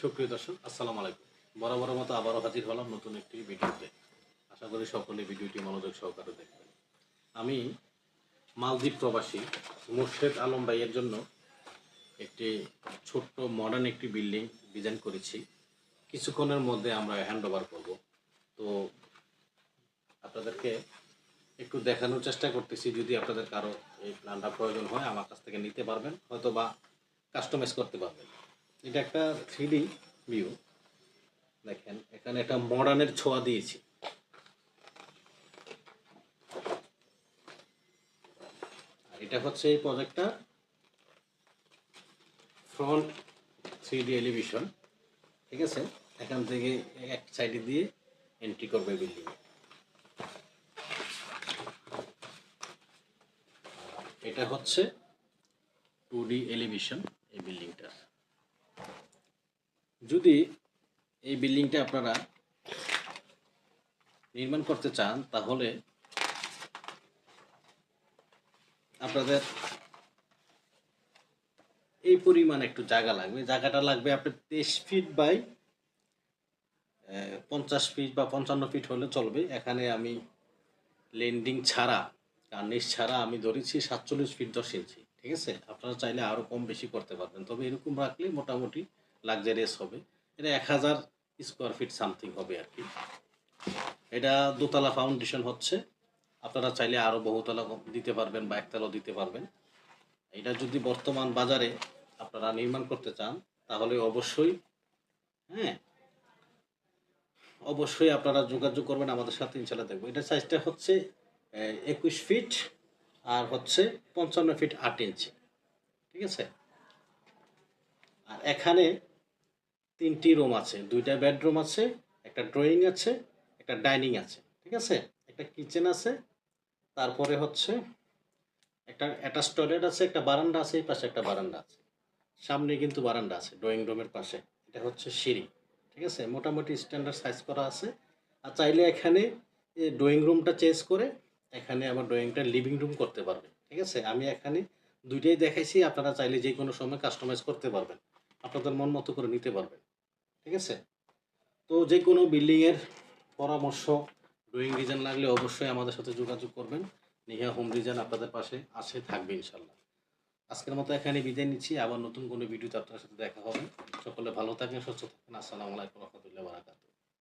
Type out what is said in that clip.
সুপ্রিয় দর্শক, আসসালামু আলাইকুম। বরাবর মতো আবারও হাজির হলাম নতুন একটি ভিডিওতে। আশা করি সকলে ভিডিওটি মনোযোগ সহকারে দেখবেন। আমি মালদ্বীপ প্রবাসী মুর্শেদ আলম ভাইয়ের জন্য একটি ছোট্ট মডার্ন একটি বিল্ডিং ডিজাইন করেছি। কিছুক্ষণের মধ্যে আমরা হ্যান্ড ওভার করব। তো আপনাদেরকে একটু দেখানোর চেষ্টা করতেছি, যদি আপনাদের কারও এই প্ল্যানটা প্রয়োজন হয়, আমার কাছ থেকে নিতে পারবেন হয়তো বা কাস্টমাইজ করতে পারবেন। এটা একটা থ্রি ভিউ দেখেন, এখানে একটা মডার্নের ছোঁয়া দিয়েছি। এটা হচ্ছে এই প্রজেক্টটা ফ্রন্ট থ্রি ডি এলিভিশন ঠিক আছে? এখান থেকে এক সাইডে দিয়ে এন্ট্রি করবে বিল্ডিং এটা হচ্ছে টু ডি এলিভিশন যদি এই বিল্ডিংটা আপনারা নির্মাণ করতে চান, তাহলে আপনাদের এই পরিমাণ একটু জায়গা লাগবে। জায়গাটা লাগবে আপনার তেইশ ফিট বাই পঞ্চাশ ফিট বা পঞ্চান্ন ফিট হলে চলবে। এখানে আমি লেন্ডিং ছাড়া কার্নিশ ছাড়া আমি ধরেছি সাতচল্লিশ ফিট দশ ইঞ্চি, ঠিক আছে? আপনারা চাইলে আরও কম বেশি করতে পারবেন। তবে এরকম রাখলে মোটামুটি লাক্সারিয়াস হবে। এটা এক হাজার স্কোয়ার ফিট সামথিং হবে আর কি। এটা দোতলা ফাউন্ডেশন হচ্ছে। আপনারা চাইলে আরও বহুতলা দিতে পারবেন বা একতলাও দিতে পারবেন। এটা যদি বর্তমান বাজারে আপনারা নির্মাণ করতে চান, তাহলে অবশ্যই হ্যাঁ অবশ্যই আপনারা যোগাযোগ করবেন আমাদের সাথে ইনশাল্লাহ দেখব। এটা সাইজটা হচ্ছে একুশ ফিট আর হচ্ছে পঞ্চান্ন ফিট আট ইঞ্চি ঠিক আছে? আর এখানে তিনটি রুম আছে। দুইটা বেডরুম আছে, একটা ড্রয়িং আছে, একটা ডাইনিং আছে, ঠিক আছে? একটা কিচেন আছে, তারপরে হচ্ছে একটা অ্যাটাচ টয়লেট আছে, একটা বারান্দা আছে, এই পাশে একটা বারান্দা আছে। সামনে কিন্তু বারান্দা আছে, ড্রয়িং রুমের পাশে। এটা হচ্ছে সিঁড়ি, ঠিক আছে? মোটামুটি স্ট্যান্ডার্ড সাইজ করা আছে। আর চাইলে এখানে ড্রয়িং রুমটা চেঞ্জ করে এখানে আমার ড্রয়িংটা লিভিং রুম করতে পারবে, ঠিক আছে? আমি এখানে দুইটাই দেখাইছি, আপনারা চাইলে যে কোনো সময় কাস্টমাইজ করতে পারবেন। আপনাদের মন মতো করে নিতে পারবেন, ঠিক আছে? তো যে কোনো বিল্ডিংয়ের পরামর্শ ড্রয়িং ডিজাইন লাগলে অবশ্যই আমাদের সাথে যোগাযোগ করবেন। নিহা হোম ডিজাইন আপনাদের পাশে আছে, থাকবে ইনশাল্লাহ আজকের মতো এখানে বিদায় নিচ্ছি। আবার নতুন কোনো ভিডিওতে আপনার সাথে দেখা হবে। সকলে ভালো থাকেন সুস্থ থাকেন আসসালামু আলাইকুম রহমতুল্লাহ বারাকাতুহ।